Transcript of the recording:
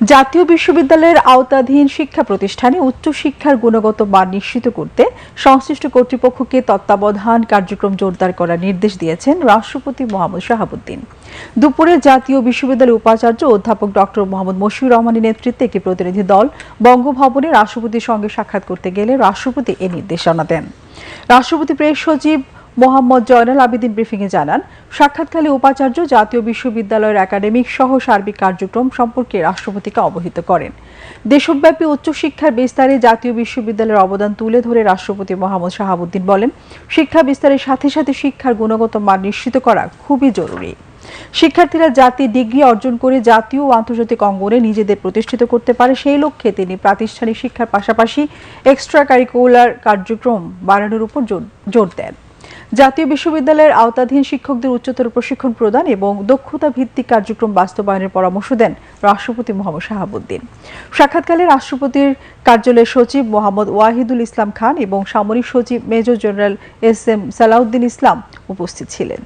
জাতীয় বিশ্ববিদ্যালয়ের আওতাধীন শিক্ষা প্রতিষ্ঠানে উচ্চশিক্ষার গুণগত মান নিশ্চিত করতে সংশ্লিষ্ট কর্তৃপক্ষকে তত্ত্বাবধান কার্যক্রম জোরদার করার নির্দেশ দিয়েছেন রাষ্ট্রপতি মোহাম্মদ শাহাবুদ্দিন। দুপুরে জাতীয় বিশ্ববিদ্যালয়ের উপাচার্য অধ্যাপক ডক্টর মোহাম্মদ মশিউর রহমানের নেতৃত্বে একটি প্রতিনিধি দল বঙ্গভবনে রাষ্ট্রপতির সঙ্গে সাক্ষাৎ করতে গেলে রাষ্ট্রপতি এ নির্দেশনা দেন। রাষ্ট্রপতি প্রেস সচিব মোহাম্মদ জয়নাল আবেদিন ব্রিফিংয়ে জানান, সাক্ষাৎকালে উপাচার্য জাতীয় বিশ্ববিদ্যালয়ের একাডেমিক সহ সার্বিক কার্যক্রম সম্পর্কে রাষ্ট্রপতিকে অবহিত করেন। দেশব্যাপী উচ্চশিক্ষার বিস্তারে জাতীয় বিশ্ববিদ্যালয়ের অবদান তুলে ধরে রাষ্ট্রপতি মোহাম্মদ শাহাবুদ্দিন বলেন, শিক্ষা বিস্তারের সাথে সাথে শিক্ষার গুণগত মান নিশ্চিত করা খুবই জরুরি। শিক্ষার্থীরা জাতি ডিগ্রি অর্জন করে জাতীয় ও আন্তর্জাতিক অঙ্গনে নিজেদের প্রতিষ্ঠিত করতে পারে, সেই লক্ষ্যে তিনি প্রাতিষ্ঠানিক শিক্ষার পাশাপাশি এক্সট্রা কারিকুলার কার্যক্রম বাড়ানোর উপর জোর- দেন। জাতীয় বিশ্ববিদ্যালয়ের আওতাধীন শিক্ষকদের উচ্চতর প্রশিক্ষণ প্রদান এবং দক্ষতা ভিত্তিক কার্যক্রম বাস্তবায়নের পরামর্শ দেন রাষ্ট্রপতি মোহাম্মদ শাহাবুদ্দিন। সাক্ষাৎকালে রাষ্ট্রপতির কার্যালয়ের সচিব মোহাম্মদ ওয়াহিদুল ইসলাম খান এবং সামরিক সচিব major general S M Salauddin Islam উপস্থিত ছিলেন।